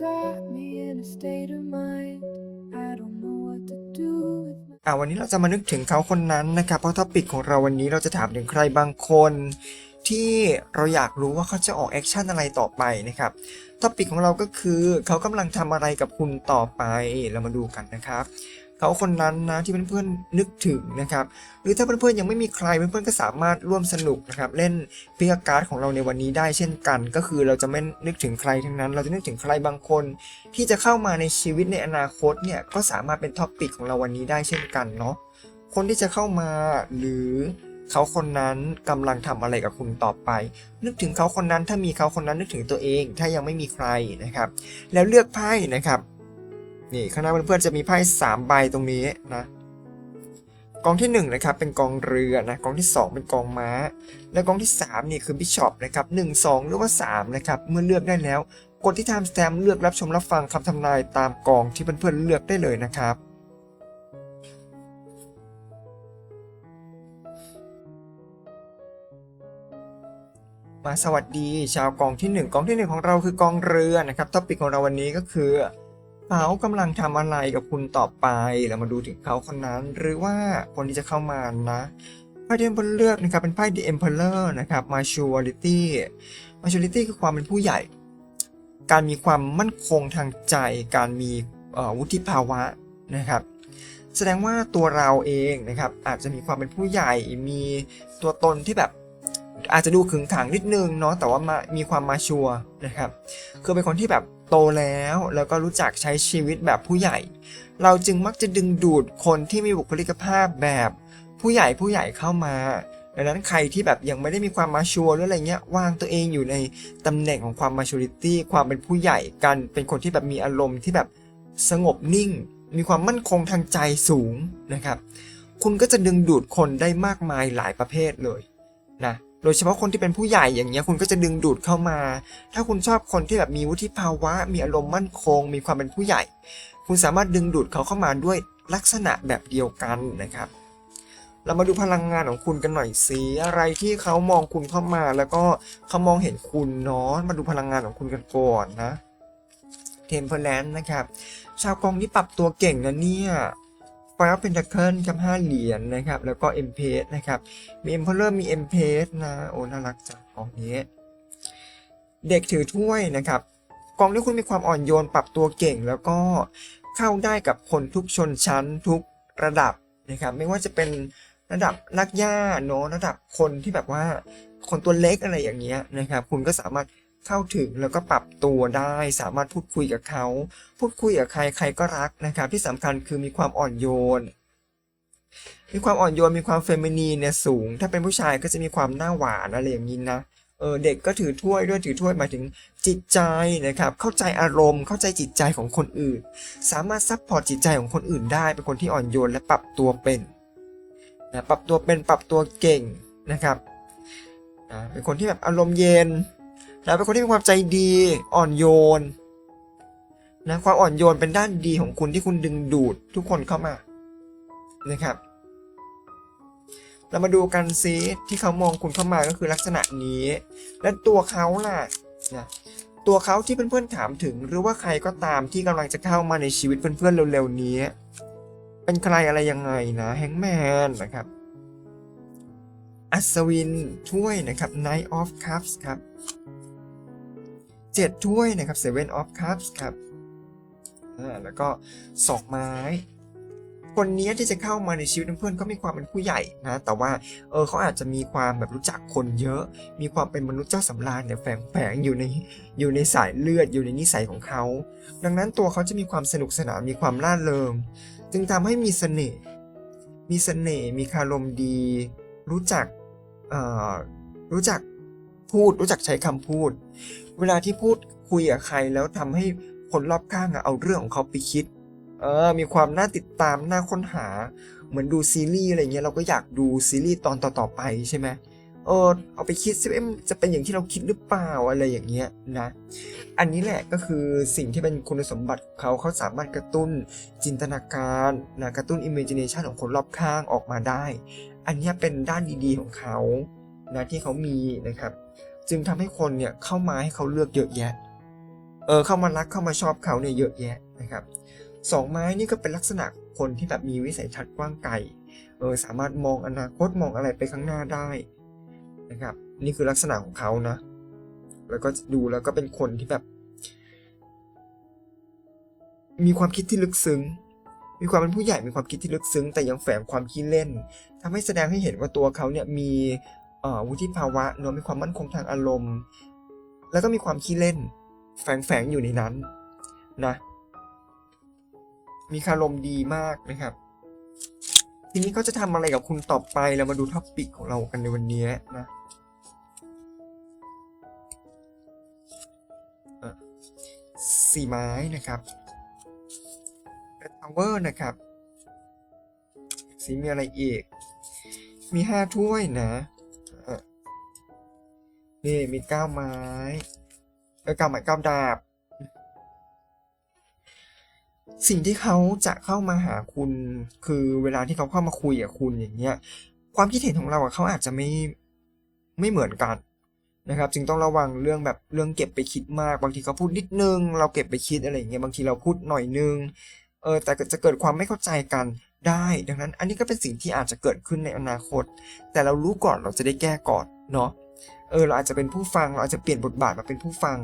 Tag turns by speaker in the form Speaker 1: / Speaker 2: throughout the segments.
Speaker 1: got me in a state of mind. I don't know what to do with
Speaker 2: อ่าวันนี้เราจะมานึกถึงเขาคนนั้นนะครับเพราะท็อปิกของเราวันนี้เราจะถามถึงใครบางคน ที่เราอยากรู้ว่าเขาจะออกแอคชั่นอะไรต่อไปนะครับท็อปิกของเราก็คือเขากำลังทำอะไรกับคุณต่อไปเรามาดูกันนะครับ เขาคนนั้นนะที่เพื่อนๆนึกถึงนะครับ หรือถ้าเพื่อนๆยังไม่มีใครเพื่อนๆก็สามารถร่วมสนุกนะครับเล่นพิกการ์ดของเราในวันนี้ได้เช่นกัน ก็คือเราจะไม่นึกถึงใครทั้งนั้น เราจะนึกถึงใครบางคน ที่จะเข้ามาในชีวิตในอนาคตเนี่ยก็สามารถเป็นท็อปิกของเราวันนี้ได้เช่นกันเนาะคนที่จะเข้ามาหรือเขาคนนั้นกำลังทำอะไรกับคุณต่อไป นึกถึงเขาคนนั้นถ้ามีเขาคนนั้นนึกถึงตัวเอง ถ้ายังไม่มีใครนะครับ แล้วเลือกไพ่นะครับ นี่ข้างหน้าเพื่อนๆจะมีไพ่สามใบตรงนี้นะกองที่หนึ่งนะครับเป็นกองเรือนะกองที่สองเป็นกองม้า และกองที่สามนี่คือบิชอปนะครับหนึ่งสองหรือว่าสามนะครับเมื่อเลือกได้แล้ว กดที่ time stamp เลือกรับชมรับฟังคำทำนายตามกองที่เพื่อนๆเลือกได้เลยนะครับมาสวัสดี ชาวกองที่ 1 กองที่ 1 ของเราคือกองเรือนะครับท็อปิกของเราวันนี้ก็คือ เขากำลังทำอะไรกับคุณต่อไปเรามาดูถึงเขาคนนั้น หรือว่าคนที่จะเข้ามานะไพ่ที่เพื่อนเลือกนะครับเป็นไพ่ The Emperor นะครับ Maturity Maturity คือความเป็นผู้ใหญ่ การมีความมั่นคงทางใจ การมีวุฒิภาวะนะครับแสดงว่าตัวเราเองนะครับอาจจะมีความเป็นผู้ใหญ่มีตัวตนที่แบบอาจจะดูขึงขังนิดนึงเนาะแต่ว่ามามีความมาชัวนะครับคือเป็นคนที่แบบ โตแล้ว แล้วก็รู้จักใช้ชีวิตแบบผู้ใหญ่ เราจึงมักจะดึงดูดคนที่มีบุคลิกภาพแบบผู้ใหญ่ผู้ใหญ่เข้ามาดังนั้นใครที่แบบยังไม่ได้มีความมาชัวร์หรืออะไรเงี้ยวางตัวเองอยู่ในตำแหน่งของความมาชูริตี้ความเป็นผู้ใหญ่กัน เป็นคนที่แบบมีอารมณ์ที่แบบสงบนิ่ง มีความมั่นคงทางใจสูงนะครับ คุณก็จะดึงดูดคนได้มากมายหลายประเภทเลยนะ โดยเฉพาะคนที่เป็นผู้ใหญ่อย่างเงี้ยคุณก็จะดึงดูดเข้ามา ถ้าคุณชอบคนที่แบบมีวุฒิภาวะ มีอารมณ์มั่นคง มีความเป็นผู้ใหญ่ คุณสามารถดึงดูดเขาเข้ามาด้วยลักษณะแบบเดียวกันนะครับ เรามาดูพลังงานของคุณกันหน่อยสิอะไรที่เขามองคุณเข้ามา แล้วก็เขามองเห็นคุณเนาะมาดูพลังงานของคุณกันก่อนนะเทมเพลนนะครับ ชาวกองนี้ปรับตัวเก่งนะเนี่ย ไฟล์เป็นตะเคิลกับ5เหรียญนะครับ แล้วก็ m p เพนะครับ มี Emperor มี m p เพนะ โอ้ น่ารักจังกองนี้ เด็กถือถ้วยนะครับ กองนี้คุณมีความอ่อนโยนปรับตัวเก่ง แล้วก็เข้าได้กับคนทุกชนชั้นทุกระดับนะครับ ไม่ว่าจะเป็นระดับนักย่าเนอะระดับคนที่แบบว่าคนตัวเล็กอะไรอย่างเงี้ยนะครับ คุณก็สามารถ เข้าถึงแล้วก็ปรับตัวได้ สามารถพูดคุยกับเขา พูดคุยกับใครใครก็รักนะครับ ที่สำคัญคือมีความอ่อนโยน มีความอ่อนโยนมีความเฟมินีเนี่ยสูง ถ้าเป็นผู้ชายก็จะมีความหน้าหวานอะไรอย่างนี้นะเออเด็กก็ถือถ้วยด้วยถือถ้วยหมายถึงจิตใจนะครับ เข้าใจอารมณ์ เข้าใจจิตใจของคนอื่น สามารถซัพพอร์ตจิตใจของคนอื่นได้เป็นคนที่อ่อนโยนและปรับตัวเป็นนะปรับตัวเป็นปรับตัวเก่งนะครับเป็นคนที่แบบอารมณ์เย็น นะเป็นคนที่มีความใจดีอ่อนโยนนะความอ่อนโยนเป็นด้านดีของคุณที่คุณดึงดูดทุกคนเข้ามานะครับ เรามาดูกันซิที่เขามองคุณเข้ามาก็คือลักษณะนี้ และตัวเขาล่ะนะตัวเขาที่เพื่อนๆถามถึง หรือว่าใครก็ตามที่กำลังจะเข้ามาในชีวิตเพื่อนๆเร็วๆนี้ เป็นใครอะไรยังไงนะแฮงแมนนะครับอัศวินถ้วยนะครับ Knight of Cups ครับ เจ็ดถ้วยนะครับ Seven of Cups ครับแล้วก็สองไม้ คนนี้ที่จะเข้ามาในชีวิตเพื่อนก็มีความเป็นผู้ใหญ่นะ แต่ว่าเออเขาอาจจะมีความแบบรู้จักคนเยอะ มีความเป็นมนุษย์เจ้าสำราญเนี่ยแฝงแฝงอยู่ในอยู่ในสายเลือดอยู่ในนิสัยของเขา ดังนั้นตัวเขาจะมีความสนุกสนานมีความล่าเริง จึงทำให้มีเสน่ห์ มีเสน่ห์มีคารมดี รู้จักเอ่อรู้จัก พูดรู้จักใช้คำพูด เวลาที่พูดคุยกับใครแล้วทำให้คนรอบข้างเอาเรื่องของเขาไปคิด เออ มีความน่าติดตามน่าค้นหา เหมือนดูซีรีส์อะไรเงี้ยเราก็อยากดูซีรีส์ตอนต่อๆไปใช่ไหมเออเอาไปคิดซิว่าเอ๊ะมันจะเป็นอย่างที่เราคิดหรือเปล่าอะไรอย่างเงี้ยนะ อันนี้แหละก็คือสิ่งที่เป็นคุณสมบัติของเขาเขาสามารถกระตุ้นจินตนาการนะกระตุ้น imagination ของคนรอบข้างออกมาได้ อันนี้เป็นด้านดีๆของเขานะที่เขามีนะครับ จึงทำให้คนเนี่ยเข้ามาให้เขาเลือกเยอะแยะ เออเข้ามารักเข้ามาชอบเขาเนี่ยเยอะแยะนะครับสองไม้นี่ก็เป็นลักษณะคนที่แบบมีวิสัยทัศน์กว้างไกล เออสามารถมองอนาคตมองอะไรไปข้างหน้าได้นะครับ นี่คือลักษณะของเขานะ แล้วก็ดูแล้วก็เป็นคนที่แบบ มีความคิดที่ลึกซึ้ง มีความเป็นผู้ใหญ่มีความคิดที่ลึกซึ้ง แต่ยังแฝงความขี้เล่นทำให้แสดงให้เห็นว่าตัวเขาเนี่ยมี วุฒิภาวะเนอะมีความมั่นคงทางอารมณ์ แล้วก็มีความขี้เล่น แฝงๆอยู่ในนั้นนะมีคารมดีมากนะครับ ทีนี้เขาจะทำอะไรกับคุณต่อไปเรามาดูท็อปปิกของเรากันในวันนี้นะสี่ไม้นะครับ Red Tower นะครับ สีมีอะไรอีก มีห้าถ้วยนะ นี่มีก้าวไม้เออก้าไม้ก้าวดาบ สิ่งที่เขาจะเข้ามาหาคุณ คือเวลาที่เขาเข้ามาคุยกับคุณอย่างเงี้ย ความคิดเห็นของเราอะเขาอาจจะไม่ไม่เหมือนกันนะครับ จึงต้องระวังเรื่องแบบเรื่องเก็บไปคิดมาก บางทีเขาพูดนิดนึง เราเก็บไปคิดอะไรอย่างเงี้ย บางทีเราพูดหน่อยนึง เออ แต่จะเกิดความไม่เข้าใจกันได้ ดังนั้น อันนี้ก็เป็นสิ่งที่อาจจะเกิดขึ้นในอนาคต แต่เรารู้ก่อนเราจะได้แก้ก่อนเนาะ เออเราอาจจะเป็นผู้ฟังเราอาจจะเปลี่ยนบทบาทมาเป็นผู้ฟัง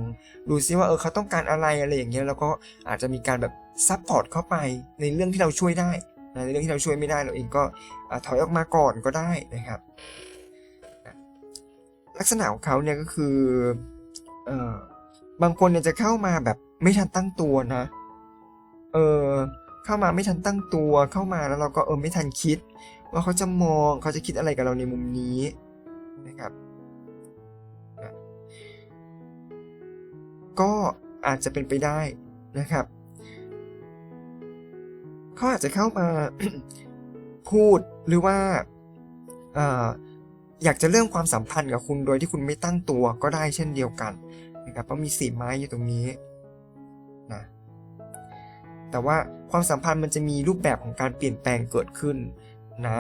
Speaker 2: ดูซิว่าเออเขาต้องการอะไรอะไรอย่างเงี้ยแล้วก็อาจจะมีการแบบซัพพอร์ตเข้าไปในเรื่องที่เราช่วยได้ในเรื่องที่เราช่วยไม่ได้เราเองก็อถอยออกมาก่อนก็ได้นะครับ ลักษณะของเขาเนี่ยก็คือเออบางคนเนี่ยจะเข้ามาแบบไม่ทันตั้งตัวนะ เออเข้ามาไม่ทันตั้งตัวเข้ามาแล้วเราก็เออไม่ทันคิด ว่าเขาจะมองเขาจะคิดอะไรกับเราในมุมนี้นะครับ ก็อาจจะเป็นไปได้นะครับเขาอาจจะเข้ามาพูดหรือว่าเอ่ออยากจะเริ่มความสัมพันธ์กับคุณโดยที่คุณไม่ตั้งตัวก็ได้เช่นเดียวกันนะครับเพราะมีสีไม้อยู่ตรงนี้นะแต่ว่าความสัมพันธ์มันจะมีรูปแบบของการเปลี่ยนแปลงเกิดขึ้นนะ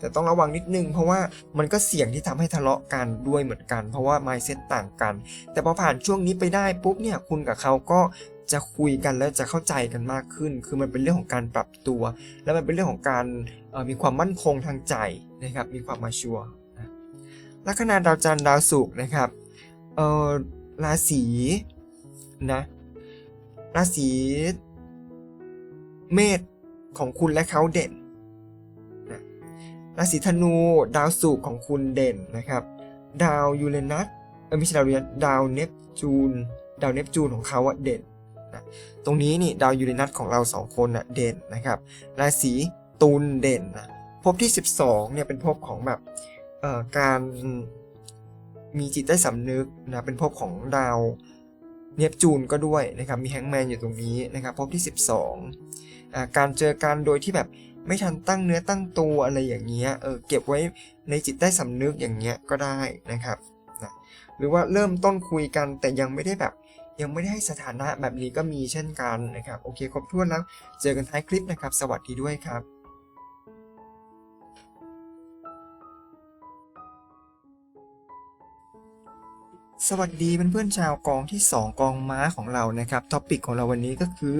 Speaker 2: แต่ต้องระวังนิดนึง เพราะว่ามันก็เสี่ยงที่ทำให้ทะเลาะกันด้วยเหมือนกัน เพราะว่า mindset ต่างกัน แต่พอผ่านช่วงนี้ไปได้ปุ๊บเนี่ยคุณกับเขาก็จะคุยกันแล้วจะเข้าใจกันมากขึ้น คือมันเป็นเรื่องของการปรับตัว แล้วมันเป็นเรื่องของการมีความมั่นคงทางใจนะครับ มีความมาชัวร์ลัคนาดาวจันทร์ดาวศุกร์นะครับเออราศีนะราศีเมษของคุณและเขาเด่น ราศีธนูดาวศุกร์ของคุณเด่นนะครับ ดาวยูเรนัสเออไม่ใช่ดาวยูเรนัสดาวเนปจูน ดาวเนปจูนของเขาอะเด่นนะตรงนี้นี่ดาวยูเรนัสของเราสองคนอะเด่นนะครับ ราศีตุลเด่นนะภพที่ 12เนี่ยเป็นภพของแบบเอ่อการมีจิตใต้สำนึกนะเป็นภพของดาวเนปจูนก็ด้วยนะครับมีแฮงแมนอยู่ตรงนี้นะครับภพที่ 12อ่าการเจอกันโดยที่แบบ ไม่ทันตั้งเนื้อตั้งตัวอะไรอย่างเงี้ยเออเก็บไว้ในจิตใต้สำนึกอย่างเงี้ยก็ได้นะครับนะหรือว่าเริ่มต้นคุยกันแต่ยังไม่ได้แบบยังไม่ได้ให้สถานะแบบนี้ก็มีเช่นกันนะครับ โอเคครบถ้วนแล้ว เจอกันท้ายคลิปนะครับ สวัสดีด้วยครับสวัสดีเพื่อนๆชาวกองที่ 2 กองม้าของเรานะครับท็อปิกของเราวันนี้ก็คือ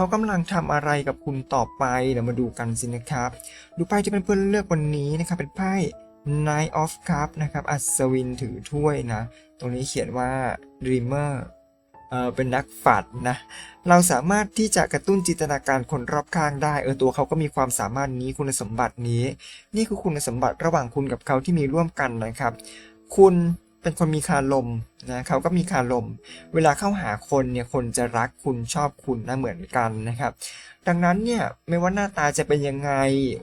Speaker 2: เขากำลังทำอะไรกับคุณต่อไปเดี๋ยวมาดูกันสินะครับ ดูไพ่ที่เพื่อนๆเลือกวันนี้นะครับ เป็นไพ่ Knight of Cup นะครับ อัศวินถือถ้วยนะ ตรงนี้เขียนว่า Dreamer เออเป็นนักฝันนะ เราสามารถที่จะกระตุ้นจินตนาการคนรอบข้างได้ เออตัวเขาก็มีความสามารถนี้คุณสมบัตินี้ นี่คือคุณสมบัติระหว่างคุณกับเขาที่มีร่วมกันนะครับ คุณเป็นคนมีคารม นะเขาก็มีคารม เวลาเข้าหาคนเนี่ยคนจะรักคุณชอบคุณนะเหมือนกันนะครับ ดังนั้นเนี่ยไม่ว่าหน้าตาจะเป็นยังไง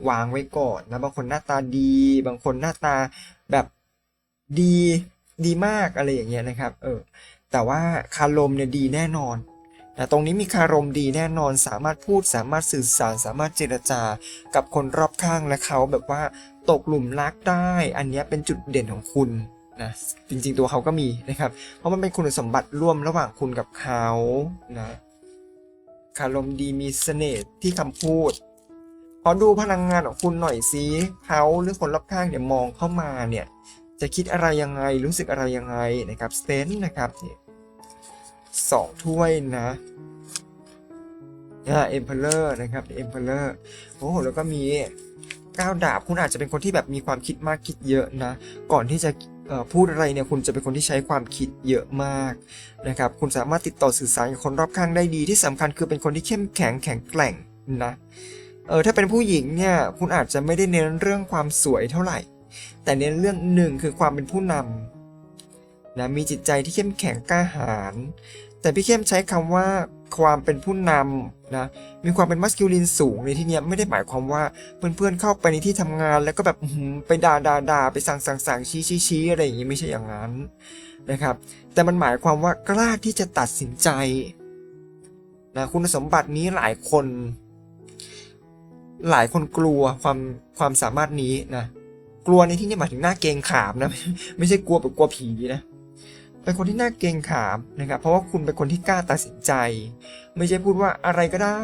Speaker 2: วางไว้ก่อนนะบางคนหน้าตาดี บางคนหน้าตาแบบดีดีมากอะไรอย่างเงี้ยนะครับเออแต่ว่าคารมเนี่ยดีแน่นอนนะตรงนี้มีคารมดีแน่นอนสามารถพูดสามารถสื่อสาร สามารถเจรจากับคนรอบข้างและเขาแบบว่าตกหลุมรักได้ อันนี้เป็นจุดเด่นของคุณ นะจริงๆตัวเขาก็มีนะครับ เพราะมันเป็นคุณสมบัติร่วมระหว่างคุณกับเขานะคารมดีมีเสน่ห์ที่คำพูดขอดูพลังงานของคุณหน่อยสิเขาหรือคนรอบข้างเนี่ยมองเข้ามาเนี่ยจะคิดอะไรยังไงรู้สึกอะไรยังไงนะครับสเตนนะครับเนี่ยสองถ้วยนะอ่าเอ็มเพลเลอร์นะครับเอ็มเพลเลอร์โอ้โหแล้วก็มีก้าวดาบคุณอาจจะเป็นคนที่แบบมีความคิดมากคิดเยอะนะ ก่อนที่จะ พูดอะไรเนี่ยคุณจะเป็นคนที่ใช้ความคิดเยอะมากนะครับคุณสามารถติดต่อสื่อสารกับคนรอบข้างได้ดีที่สำคัญคือเป็นคนที่เข้มแข็งแข็งแกร่งนะเออถ้าเป็นผู้หญิงเนี่ยคุณอาจจะไม่ได้เน้นเรื่องความสวยเท่าไหร่ แต่เน้นเรื่องหนึ่งคือความเป็นผู้นำนะมีจิตใจที่เข้มแข็งกล้าหาญแต่พี่เข้มใช้คำว่า ความเป็นผู้นำนะ มีความเป็นมัสคิลินสูงในที่นี้ไม่ได้หมายความว่าเพื่อนๆเข้าไปในที่ทำงานแล้วก็แบบไปด่าด่าด่าไปสั่งสั่งสั่งชี้ชี้ชี้อะไรอย่างงี้ไม่ใช่อย่างนั้นนะครับ แต่มันหมายความว่ากล้าที่จะตัดสินใจนะคุณสมบัตินี้หลายคน หลายคนกลัวความความสามารถนี้นะกลัวในที่นี้หมายถึงหน้าเกงขามนะไม่ใช่กลัวแบบกลัวผีนะ เป็นคนที่น่าเกรงขามนะครับ เพราะว่าคุณเป็นคนที่กล้าตัดสินใจ ไม่ใช่พูดว่าอะไรก็ได้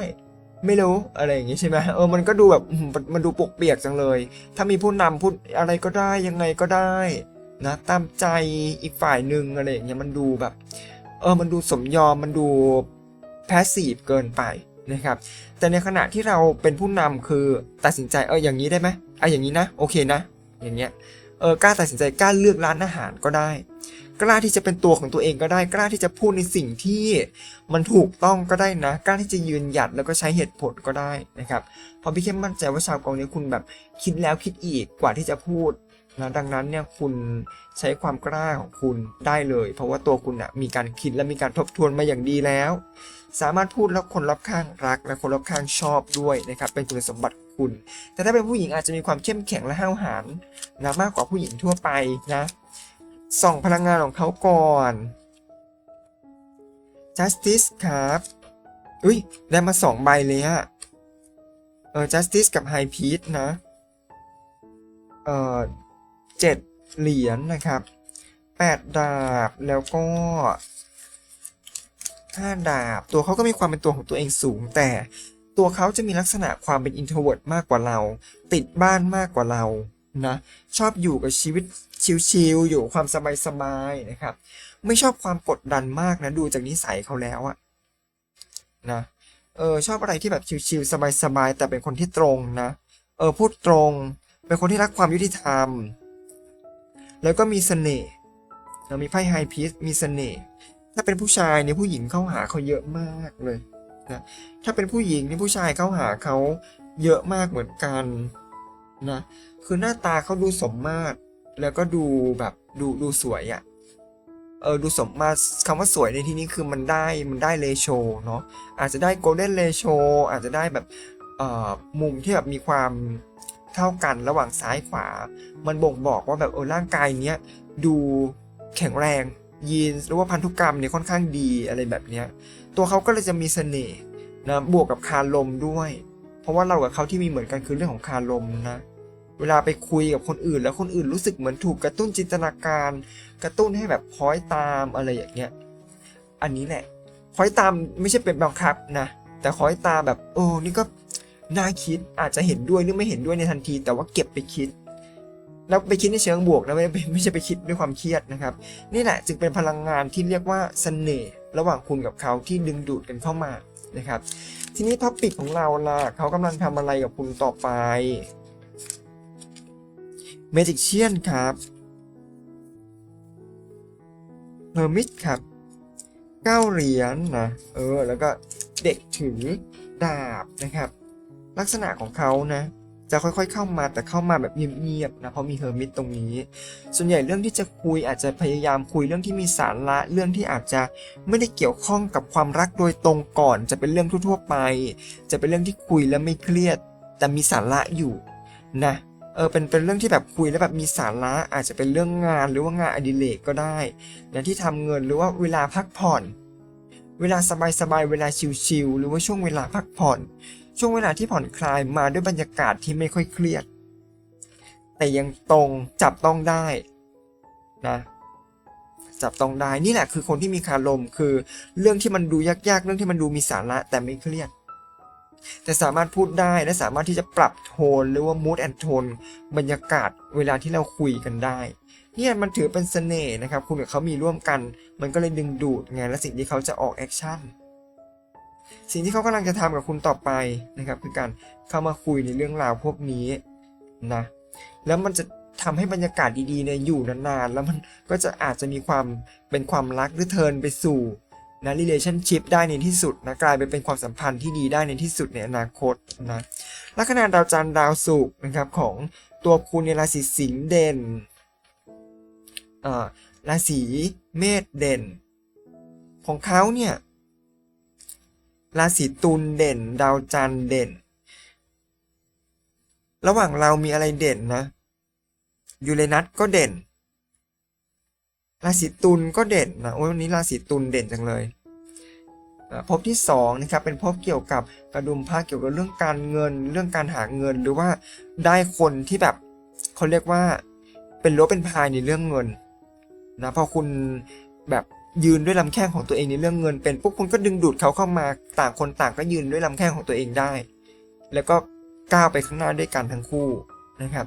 Speaker 2: ไม่รู้อะไรอย่างงี้ใช่ไหมเออมันก็ดูแบบมันมันดูปกเปียกจังเลย ถ้ามีผู้นำพูดอะไรก็ได้ยังไงก็ได้นะตามใจอีกฝ่ายหนึ่งอะไรอย่างเงี้ยมันดูแบบ เออมันดูสมยอมมันดูแพสซีฟเกินไปนะครับ แต่ในขณะที่เราเป็นผู้นำคือตัดสินใจเอออย่างนี้ได้ไหมอะอย่างนี้นะโอเคนะ อย่างเงี้ยเออกล้าตัดสินใจกล้าเลือกร้านอาหารก็ได้ กล้าที่จะเป็นตัวของตัวเองก็ได้ กล้าที่จะพูดในสิ่งที่มันถูกต้องก็ได้นะ กล้าที่จะยืนหยัดแล้วก็ใช้เหตุผลก็ได้นะครับเพราะพี่เข้มมั่นใจว่าชาวกองนี้คุณแบบคิดแล้วคิดอีกกว่าที่จะพูดนะดังนั้นเนี่ยคุณใช้ความกล้าของคุณได้เลย เพราะว่าตัวคุณนะมีการคิดและมีการทบทวนมาอย่างดีแล้ว สามารถพูดแล้วคนรอบข้างรัก และคนรอบข้างชอบด้วยนะครับเป็นคุณสมบัติคุณ แต่ถ้าเป็นผู้หญิงอาจจะมีความเข้มแข็งและห้าวหาญนะมากกว่าผู้หญิงทั่วไปนะ ส่องพลังงานของเขาก่อน justice ครับ อุ้ยได้มาสองใบเลยอะเออ justice กับ high peace นะ เออเจ็ดเหรียญนะครับแปดดาบแล้วก็ห้าดาบ ตัวเขาก็มีความเป็นตัวของตัวเองสูง แต่ตัวเขาจะมีลักษณะความเป็น introvert มากกว่าเรา ติดบ้านมากกว่าเรา นะชอบอยู่กับชีวิตชิลๆอยู่ความสบายๆนะครับ ไม่ชอบความกดดันมากนะดูจากนิสัยเขาแล้วอะนะเออชอบอะไรที่แบบชิลๆสบายๆแต่เป็นคนที่ตรงนะเออพูดตรง เป็นคนที่รักความยุติธรรม แล้วก็มีเสน่ห์เรามีไพ่ไฮพีซมีเสน่ห์ถ้าเป็นผู้ชายเนี่ยผู้หญิงเข้าหาเขาเยอะมากเลยนะถ้าเป็นผู้หญิงนี่ผู้ชายเข้าหาเขาเยอะมากเหมือนกันนะ คือหน้าตาเขาดูสมมาตร แล้วก็ดูแบบดูดูสวยอะ่ะเออดูสมมาตรคำว่าสวยในที่นี้คือมันได้มันได้เลโชเนาะอาจจะได้โกลเด้นเลโชอาจจะได้แบบเอ่อมุมที่แบบมีความเท่ากันระหว่างซ้ายขวา มันบ่งบอกว่าแบบเออร่างกายเนี้ยดูแข็งแรง ยีนหรือว่าพันธุกรรมเนี่ยค่อนข้างดีอะไรแบบเนี้ยตัวเขาก็เลยจะมีเสน่ห์นะบวกกับคารลมด้วย เพราะว่าเรากับเขาที่มีเหมือนกันคือเรื่องของคารลมนะ เวลาไปคุยกับคนอื่น แล้วคนอื่นรู้สึกเหมือนถูกกระตุ้นจินตนาการ กระตุ้นให้แบบคล้อยตามอะไรอย่างเงี้ย อันนี้แหละคล้อยตามไม่ใช่เป็นบังคับนะ แต่คล้อยตามแบบโอ้นี่ก็น่าคิดอาจจะเห็นด้วยหรือไม่เห็นด้วยในทันที แต่ว่าเก็บไปคิด แล้วไปคิดในเชิงบวกนะไม่ไม่ใช่ไปคิดด้วยความเครียดนะครับ นี่แหละจึงเป็นพลังงานที่เรียกว่าเสน่ห์ระหว่างคุณกับเขาที่ดึงดูดกันเข้ามานะครับ ทีนี้ท็อปิกของเราล่ะเขากำลังทำอะไรกับคุณต่อไป เมจิกเชียนครับเฮอร์มิตครับเก้าเหรียญนะเออ แล้วก็เด็กถือดาบนะครับ ลักษณะของเขานะ จะค่อยๆเข้ามาแต่เข้ามาแบบเงียบๆนะเพราะมีเฮอร์มิตตรงนี้ ส่วนใหญ่เรื่องที่จะคุยอาจจะพยายามคุยเรื่องที่มีสาระเรื่องที่อาจจะไม่ได้เกี่ยวข้องกับความรักโดยตรงก่อน จะเป็นเรื่องทั่วๆไป จะเป็นเรื่องที่คุยแล้วไม่เครียด แต่มีสาระอยู่นะ เออเป็นเป็นเรื่องที่แบบคุยแล้วแบบมีสาระอาจจะเป็นเรื่องงานหรือว่างานอดิเรกก็ได้นะที่ทำเงินหรือว่าเวลาพักผ่อน เวลาสบายๆเวลาชิลๆหรือว่าช่วงเวลาพักผ่อน ช่วงเวลาที่ผ่อนคลายมาด้วยบรรยากาศที่ไม่ค่อยเครียด แต่ยังตรงจับต้องได้นะจับต้องได้นี่แหละคือคนที่มีคารมคือเรื่องที่มันดูยากๆ เรื่องที่มันดูมีสาระแต่ไม่เครียด แต่สามารถพูดได้และสามารถที่จะปรับโทนหรือว่า mood and tone บรรยากาศเวลาที่เราคุยกันได้เนี่ยมันถือเป็นเสน่ห์นะครับ คุณกับเขามีร่วมกัน มันก็เลยดึงดูดไงและสิ่งที่เขาจะออกแอคชั่นสิ่งที่เขากำลังจะทำกับคุณต่อไปนะครับ คือการเข้ามาคุยในเรื่องราวพวกนี้นะแล้วมันจะทำให้บรรยากาศดีๆเนี่ยอยู่นานๆ แล้วมันก็จะอาจจะมีความเป็นความรักหรือเทินไปสู่ นะ relationship ได้ในที่สุดนะกลายไปเป็นความสัมพันธ์ที่ดีได้ในที่สุดในอนาคตนะลัคนาดาวจันทร์ดาวศุกร์นะครับของตัวคุณในราศีสิงห์เด่นราศีเมษเด่น ของเขาเนี่ยราศีตุลเด่น ดาวจันทร์เด่น ระหว่างเรามีอะไรเด่นนะยูเรนัสก็เด่น ราศีตุลก็เด่นนะโอ้ยวันนี้ราศีตุลเด่นจังเลยภพที่สองนะครับเป็นภพเกี่ยวกับกระดุมผ้าเกี่ยวกับเรื่องการเงิน เรื่องการหาเงินหรือว่าได้คนที่แบบเขาเรียกว่าเป็นรั้วเป็นพายในเรื่องเงินนะพอคุณแบบยืนด้วยลำแข้งของตัวเองในเรื่องเงิน เป็นปุ๊บคุณก็ดึงดูดเขาเข้ามาต่างคนต่างก็ยืนด้วยลำแข้งของตัวเองได้ แล้วก็ก้าวไปข้างหน้าด้วยกันทั้งคู่นะครับ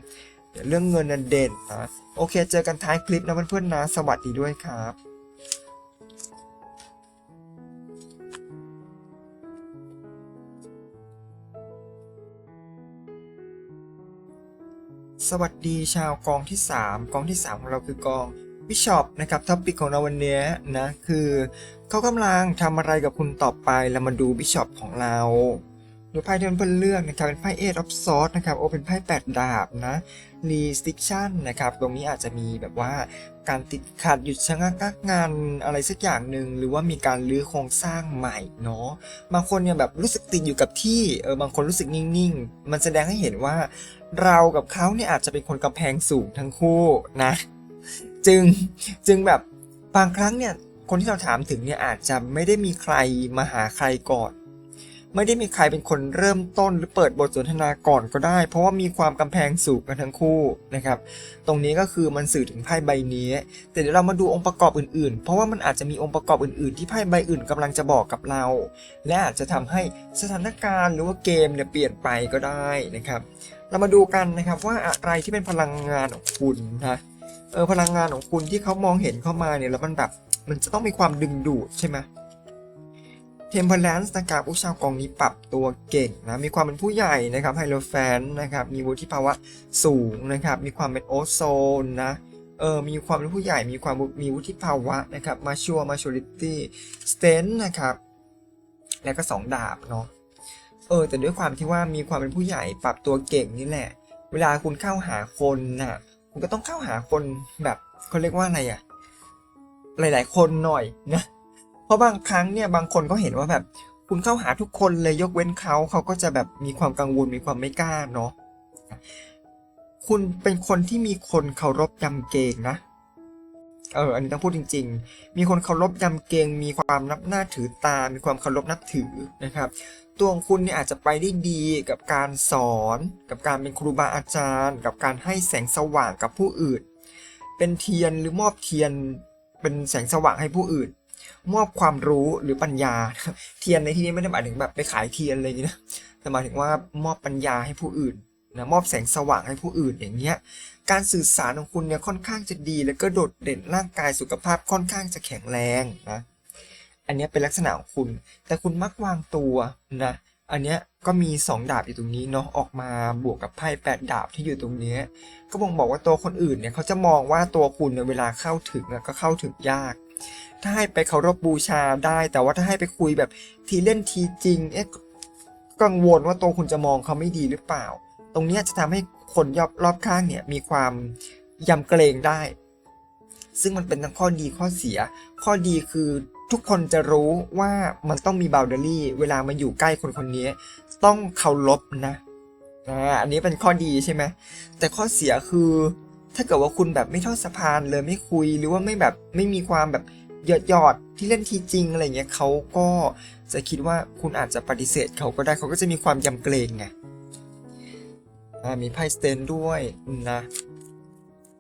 Speaker 2: เรื่องเงินน่ะเด่นนะโอเค เจอกันท้ายคลิปนะเพื่อนๆนะ สวัสดีด้วยครับสวัสดีชาวกองที่ 3 กองที่ 3 ของเราคือกองบิชอปนะครับท็อปิกของเราวันนี้นะ คือเขากำลังทำอะไรกับคุณต่อไปเรามาดูบิชอปของเรา ดูไพ่ที่เพื่อนเลือกนะครับเป็นไพ่เอทออฟซอสนะครับโอเป็นไพ่แปดดาบนะรีสติชันนะครับตรงนี้อาจจะมีแบบว่าการติดขัดหยุดชะงักงักงานอะไรสักอย่างหนึ่งหรือว่ามีการรื้อโครงสร้างใหม่เนาะบางคนเนี่ยแบบรู้สึกติดอยู่กับที่เออบางคนรู้สึกนิ่งๆ มันแสดงให้เห็นว่า เรากับเขาเนี่ยอาจจะเป็นคนกำแพงสูงทั้งคู่นะ จึงจึงแบบบางครั้งเนี่ยคนที่เราถามถึงเนี่ยอาจจะไม่ได้มีใครมาหาใครก่อน ไม่ได้มีใครเป็นคนเริ่มต้นหรือเปิดบทสนทนาก่อนก็ได้ เพราะว่ามีความกำแพงสูงกันทั้งคู่นะครับ ตรงนี้ก็คือมันสื่อถึงไพ่ใบนี้ แต่เดี๋ยวเรามาดูองค์ประกอบอื่นๆ เพราะว่ามันอาจจะมีองค์ประกอบอื่นๆ ที่ไพ่ใบอื่นกำลังจะบอกกับเรา และอาจจะทำให้สถานการณ์หรือว่าเกมเนี่ยเปลี่ยนไปก็ได้นะครับ เรามาดูกันนะครับว่าอะไรที่เป็นพลังงานของคุณนะเออพลังงานของคุณที่เขามองเห็นเข้ามาเนี่ยแล้วมันแบบมันจะต้องมีความดึงดูดใช่ไหม เทมเพลนส์นะครับผู้ชาวกองนี้ปรับตัวเก่งนะมีความเป็นผู้ใหญ่นะครับไฮโลแฟนนะครับมีวุฒิภาวะสูงนะครับมีความเป็นโอโซนนะเออมีความเป็นผู้ใหญ่มีความมีวุฒิภาวะนะครับมาชัวมาชูริตี้สเตนนะครับแล้วก็สองดาบเนาะเออแต่ด้วยความที่ว่ามีความเป็นผู้ใหญ่ปรับตัวเก่งนี่แหละ เวลาคุณเข้าหาคนน่ะคุณก็ต้องเข้าหาคนแบบเขาเรียกว่าอะไรอะหลาย ๆ คนหน่อยนะ เพราะบางครั้งเนี่ยบางคนก็เห็นว่าแบบคุณเข้าหาทุกคนเลยยกเว้นเขาเขาก็จะแบบมีความกังวลมีความไม่กล้าเนาะคุณเป็นคนที่มีคนเคารพยำเกรงนะเอออันนี้ต้องพูดจริง ๆ มีคนเคารพยำเกรงมีความนับหน้าถือตา มีความเคารพนับถือนะครับ ตัวของคุณเนี่ยอาจจะไปได้ดีกับการสอน กับการเป็นครูบาอาจารย์ กับการให้แสงสว่างกับผู้อื่น เป็นเทียนหรือมอบเทียนเป็นแสงสว่างให้ผู้อื่น มอบความรู้หรือปัญญา เทียนในที่นี้ไม่ได้หมายถึงแบบไปขายเทียนอะไรอย่างนี้นะแต่หมายถึงว่ามอบปัญญาให้ผู้อื่นนะมอบแสงสว่างให้ผู้อื่นอย่างเงี้ย การสื่อสารของคุณเนี่ยค่อนข้างจะดี แล้วก็โดดเด่นร่างกายสุขภาพค่อนข้างจะแข็งแรงนะ อันนี้เป็นลักษณะของคุณ แต่คุณมักวางตัวนะ อันเนี้ยก็มี 2 ดาบอยู่ตรงนี้เนาะ ออกมาบวกกับไพ่8ดาบที่อยู่ตรงนี้ ก็บ่งบอกว่าตัวคนอื่นเนี่ยเขาจะมองว่าตัวคุณในเวลาเข้าถึงก็เข้าถึงยาก ถ้าให้ไปเคารพบูชาได้ แต่ว่าถ้าให้ไปคุยแบบทีเล่นทีจริง เอ๊ะกังวลว่าตัวคุณจะมองเขาไม่ดีหรือเปล่า ตรงนี้จะทำให้คนรอบรอบข้างเนี่ยมีความยำเกรงได้ ซึ่งมันเป็นทั้งข้อดีข้อเสีย ข้อดีคือทุกคนจะรู้ว่ามันต้องมีบ o เดอรี่ เวลามาอยู่ใกล้คนคนนี้ต้องเคารพนะอ่าอันนี้เป็นข้อดีใช่ไหมแต่ข้อเสียคือ ถ้าเกิดว่าคุณแบบไม่ทอดสะพานเลยไม่คุยหรือว่าไม่แบบไม่มีความแบบหยอดหยอดที่เล่นทีจริงอะไรเงี้ยเขาก็จะคิดว่าคุณอาจจะปฏิเสธเขาก็ได้เขาก็จะมีความยำเกรงไงมีไพ่สเตนด้วยนะ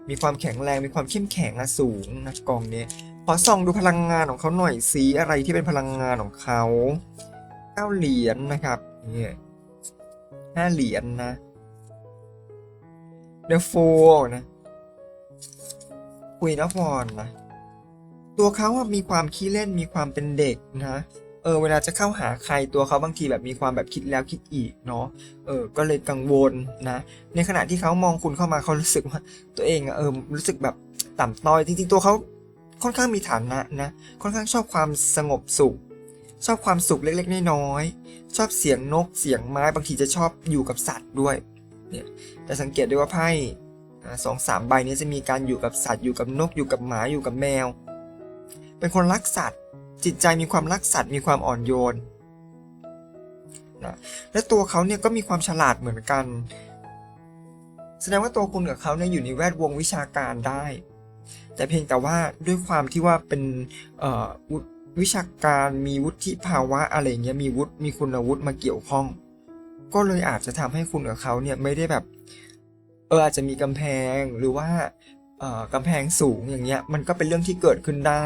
Speaker 2: มีความแข็งแรงมีความเข้มแข็งอะสูงนะกองนี้ขอส่องดูพลังงานของเขาหน่อยสีอะไรที่เป็นพลังงานของเขาเก้าเหรียญนะครับนี่ห้าเหรียญนะเดอะโฟนะ คุยนะวอนนะตัวเขาอะมีความขี้เล่นมีความเป็นเด็กนะเออเวลาจะเข้าหาใครตัวเขาบางทีแบบมีความแบบคิดแล้วคิดอีกเนาะเออก็เลยกังวลนะ ในขณะที่เขามองคุณเข้ามาเขารู้สึกว่า ตัวเองเออรู้สึกแบบต่ำต้อยจริงๆตัวเขาค่อนข้างมีฐานะนะ ค่อนข้างชอบความสงบสุข ชอบความสุขเล็กๆน้อยๆชอบเสียงนกเสียงไม้บางทีจะชอบอยู่กับสัตว์ด้วยเนี่ยแต่สังเกตได้ว่าไพ่ สองสามใบนี้จะมีการอยู่กับสัตว์อยู่กับนกอยู่กับหมาอยู่กับแมว เป็นคนรักสัตว์ จิตใจมีความรักสัตว์มีความอ่อนโยนนะและตัวเขาเนี่ยก็มีความฉลาดเหมือนกัน แสดงว่าตัวคุณกับเขาเนี่ยอยู่ในแวดวงวิชาการได้ แต่เพียงแต่ว่าด้วยความที่ว่าเป็นวิชาการมีวุฒิภาวะอะไรเงี้ยมีวุฒิมีคุณวุฒิมาเกี่ยวข้อง ก็เลยอาจจะทำให้คุณกับเขาเนี่ยไม่ได้แบบ เอออาจจะมีกำแพงหรือว่าเอ่อกำแพงสูงอย่างเงี้ย มันก็เป็นเรื่องที่เกิดขึ้นได้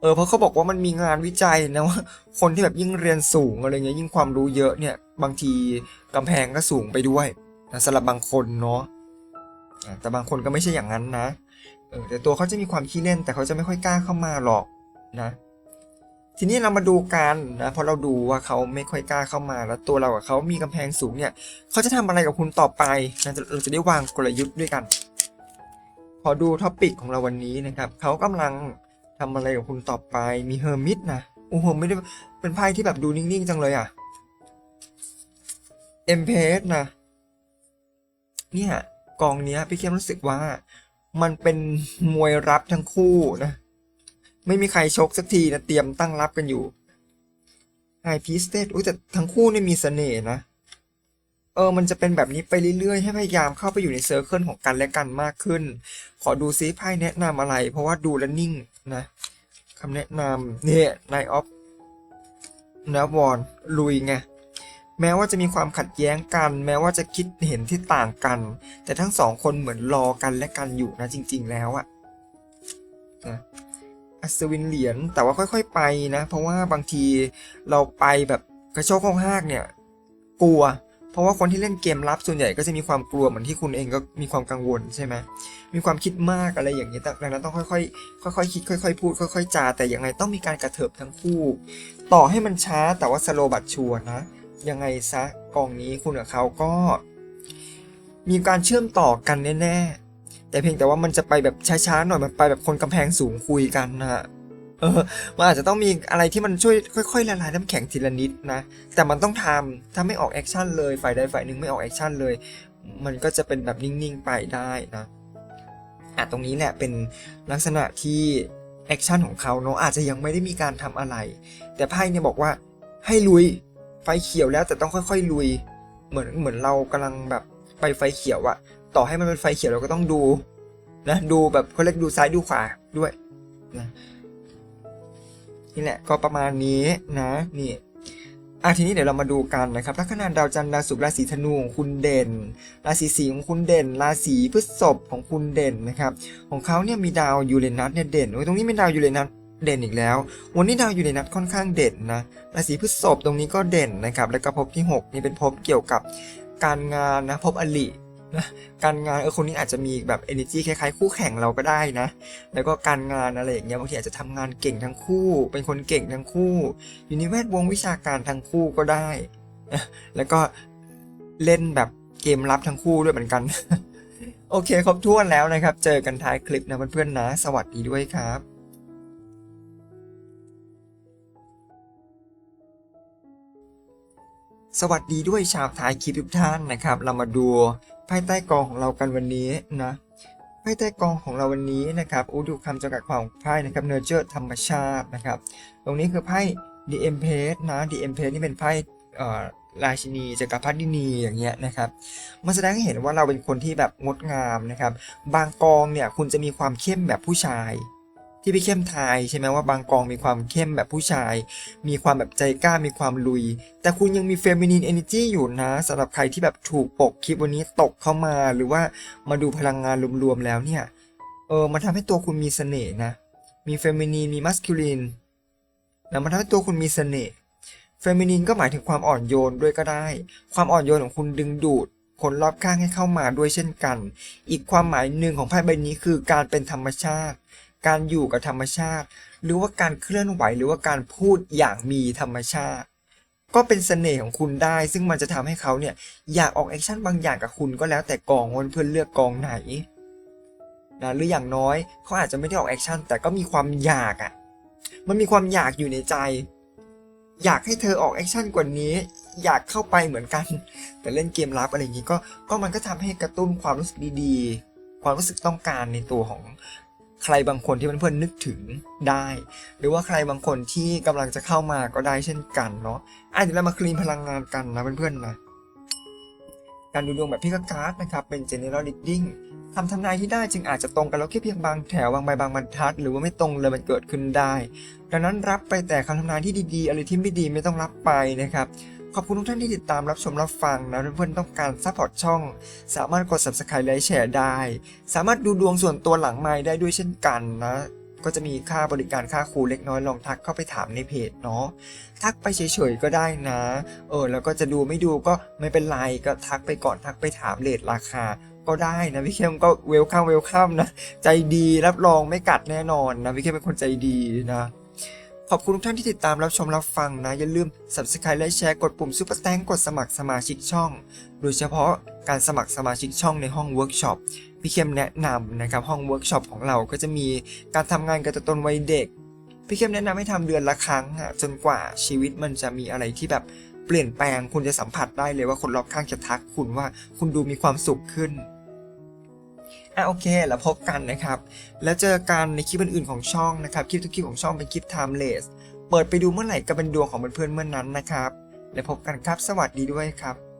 Speaker 2: เออเพราะเขาบอกว่ามันมีงานวิจัยนะว่าคนที่แบบยิ่งเรียนสูงอะไรเงี้ยยิ่งความรู้เยอะเนี่ยบางทีกำแพงก็สูงไปด้วยนะสำหรับบางคนเนาะอะแต่บางคนก็ไม่ใช่อย่างนั้นนะเออแต่ตัวเขาจะมีความขี้เล่นแต่เขาจะไม่ค่อยกล้าเข้ามาหรอกนะ ทีนี้เรามาดูกันนะพราะเราดูว่าเขาไม่ค่อยกล้าเข้ามา แล้วตัวเรากับเขามีกำแพงสูงเนี่ยเขาจะทำอะไรกับคุณต่อไปนะเราจะได้วางกลยุทธ์ด้วยกันขอดูท็อปิกของเราวันนี้นะครับเขากำลังทำอะไรกับคุณต่อไปมีเฮอร์มิตนะโอ้โหไม่ได้เป็นไพ่ที่แบบดูนิ่งๆจังเลยอะเอ็มเพสนะเนี่ยกองเนี้ยพี่เข้มรู้สึกว่ามันเป็นมวยรับทั้งคู่นะ ไม่มีใครชกสักทีนะเตรียมตั้งรับกันอยู่ไฮพีสเตสอุ้ยแต่ทั้งคู่นี่มีเสน่ห์นะ เออ มันจะเป็นแบบนี้ไปเรื่อยๆ ให้พยายามเข้าไปอยู่ในเซอร์เคิลของกันและกันมากขึ้น ขอดูซิไพ่แนะนำอะไร เพราะว่าดูแล้วนิ่งนะคำแนะนำเนี่ยนายออฟนะวอนลุยไงแม้ว่าจะมีความขัดแย้งกัน แม้ว่าจะคิดเห็นที่ต่างกัน แต่ทั้งสองคนเหมือนรอกันและกันอยู่นะจริง ๆ แล้วอะนะ อัศวินเหรียญแต่ว่าค่อยๆไปนะ เพราะว่าบางทีเราไปแบบกระโชกห้องหากเนี่ยกลัว เพราะว่าคนที่เล่นเกมลับส่วนใหญ่ก็จะมีความกลัวเหมือนที่คุณเองก็มีความกังวลใช่ไหมมีความคิดมากอะไรอย่างนี้แต่ดังนั้นต้องค่อยๆค่อยๆคิดค่อย ๆ พูด ค่อย ๆจาแต่ยังไงต้องมีการกระเถิบทั้งคู่ ต่อให้มันช้าแต่ว่าสโลบัตชัวนะยังไงซะกองนี้คุณกับเขาก็ มีการเชื่อมต่อกันแน่ๆ แต่เพียงแต่ว่ามันจะไปแบบช้าๆหน่อยมันไปแบบคนกำแพงสูงคุยกันนะเออมันอาจจะต้องมีอะไรที่มันช่วยค่อยๆละลายน้ำแข็งทีละนิดนะ แต่มันต้องทำถ้าไม่ออกแอคชั่นเลยฝ่ายใดฝ่ายหนึ่งไม่ออกแอคชั่นเลย มันก็จะเป็นแบบนิ่งๆไปได้นะอะตรงนี้แหละเป็นลักษณะที่แอคชั่นของเขาเนาะอาจจะยังไม่ได้มีการทำอะไร แต่ไพ่เนี่ยบอกว่าให้ลุยไฟเขียวแล้วแต่ต้องค่อยๆลุย เหมือนเหมือนเรากำลังแบบไปไฟเขียวอะ ต่อให้มันเป็นไฟเขียวเราก็ต้องดูนะดูแบบเขาเรียกดูซ้ายดูขวาด้วยนะนี่แหละก็ประมาณนี้นะนี่อะทีนี้เดี๋ยวเรามาดูกันนะครับลัคนาดาวจันทร์ดาวศุกร์ราศีธนูของคุณเด่น ราศีสิงห์ของคุณเด่น ราศีพฤษภของคุณเด่นนะครับของเขาเนี่ยมีดาวยูเรนัสเนี่ยเด่นโอ้ยตรงนี้เป็นดาวยูเรนัสเด่นอีกแล้ว วันนี้ดาวยูเรนัสค่อนข้างเด่นนะราศีพฤษภตรงนี้ก็เด่นนะครับ แล้วก็ภพที่ 6 นี่เป็นภพเกี่ยวกับการงานนะภพอลิ นะการงานเออคนนี้อาจจะมีแบบ energy คล้ายๆ คู่แข่งเราก็ได้นะ แล้วก็การงานอะไรอย่างเงี้ยบางทีอาจจะทำงานเก่งทั้งคู่ เป็นคนเก่งทั้งคู่ อยู่ในแวดวงวิชาการทั้งคู่ก็ได้นะแล้วก็เล่นแบบเกมลับทั้งคู่ด้วยเหมือนกัน โอเคครบถ้วนแล้วนะครับ เจอกันท้ายคลิปนะเพื่อนๆนะ สวัสดีด้วยครับสวัสดีด้วยชาวท้ายคลิปทุกท่านนะครับ เรามาดู ไพ่ใต้กองของเรากันวันนี้นะไพ่ใต้กองของเราวันนี้นะครับอุดูคำจำกัดความของไพ่นะครับเนเจอร์ธรรมชาตินะครับ ตรงนี้คือไพ่ดีเอ็มเพสนะ The Empress นี่เป็นไพ่ราชินีจักรพรรดินีอย่างเงี้ยนะครับ มันแสดงให้เห็นว่าเราเป็นคนที่แบบงดงามนะครับ บางกองเนี่ยคุณจะมีความเข้มแบบผู้ชาย ที่พี่เข้มทายใช่ไหมว่าบางกองมีความเข้มแบบผู้ชาย มีความแบบใจกล้ามีความลุย แต่คุณยังมีเฟมินีนเอเนจีอยู่นะสำหรับใครที่แบบถูกปกคลิปวันนี้ตกเข้ามาหรือว่ามาดูพลังงานรวมๆแล้วเนี่ยเออมันทำให้ตัวคุณมีเสน่ห์นะ มีเฟมินีนมีมัสคิลินนะมันทำให้ตัวคุณมีเสน่ห์เฟมินีนก็หมายถึงความอ่อนโยนด้วยก็ได้ ความอ่อนโยนของคุณดึงดูดคนรอบข้างให้เข้ามาด้วยเช่นกัน อีกความหมายหนึ่งของไพ่ใบนี้คือการเป็นธรรมชาติ การอยู่กับธรรมชาติ หรือว่าการเคลื่อนไหวหรือว่าการพูดอย่างมีธรรมชาติ ก็เป็นเสน่ห์ของคุณได้ ซึ่งมันจะทำให้เขาเนี่ยอยากออกแอคชั่นบางอย่างกับคุณก็แล้วแต่กองเพื่อนเลือกกองไหนนะหรืออย่างน้อยเขาอาจจะไม่ได้ออกแอคชั่นแต่ก็มีความอยากอะ่ะมันมีความอยากอยู่ในใจ อยากให้เธอออกแอคชั่นกว่านี้ อยากเข้าไปเหมือนกัน แต่เล่นเกมลับอะไรอย่างนี้ก็ก็มันก็ทำให้กระตุ้นความรู้สึกดีๆ ความรู้สึกต้องการในตัวของ ใครบางคนที่เพื่อนๆนึกถึงได้ หรือว่าใครบางคนที่กำลังจะเข้ามาก็ได้เช่นกันเนาะอะเดี๋ยวเรามาคลีนพลังงานกันนะเพื่อนๆนะการดูดวงแบบพิกการ์ดนะครับเป็น general reading คำทำนายที่ได้จึงอาจจะตรงกันแล้วแค่เพียงบางแถวบางใบบางบรรทัด หรือว่าไม่ตรงเลยมันเกิดขึ้นได้ ดังนั้นรับไปแต่คำทำนายที่ดีๆอะไรที่ไม่ดีไม่ต้องรับไปนะครับ ขอบคุณทุกท่านที่ติดตามรับชมรับฟังนะเพื่อนๆต้องการซัพพอร์ตช่อง สามารถกด subscribe และแชร์ได้ สามารถดูดวงส่วนตัวหลังไม้ได้ด้วยเช่นกันนะ ก็จะมีค่าบริการค่าครูเล็กน้อยลองทักเข้าไปถามในเพจเนาะทักไปเฉยๆก็ได้นะ เออแล้วก็จะดูไม่ดูก็ไม่เป็นไรก็ทักไปก่อนทักไปถามเลทราคาก็ได้นะพี่เข้มก็เวลคัมเวลคัมนะ ใจดีรับรองไม่กัดแน่นอนนะพี่เข้มเป็นคนใจดีนะ ขอบคุณทุกท่านที่ติดตามรับชมรับฟังนะ อย่าลืม subscribe และแชร์กดปุ่ม super thank กดสมัครสมาชิกช่อง โดยเฉพาะการสมัครสมาชิกช่องในห้องเวิร์กช็อปพี่เข้มแนะนำนะครับห้องเวิร์กช็อปของเราก็จะมีการทำงานกับตัวตนวัยเด็ก พี่เข้มแนะนำให้ทำเดือนละครั้งอะจนกว่าชีวิตมันจะมีอะไรที่แบบเปลี่ยนแปลงคุณจะสัมผัสได้เลยว่าคนรอบข้างจะทักคุณว่าคุณดูมีความสุขขึ้น อะโอเค แล้วพบกันนะครับ แล้วเจอกันในคลิปอื่นๆของช่องนะครับ คลิปทุกคลิปของช่องเป็นคลิป timeless เปิดไปดูเมื่อไหร่ก็เป็นดวงของเพื่อนๆเมื่อนนั้นนะครับ แล้วพบกันครับ สวัสดีด้วยครับ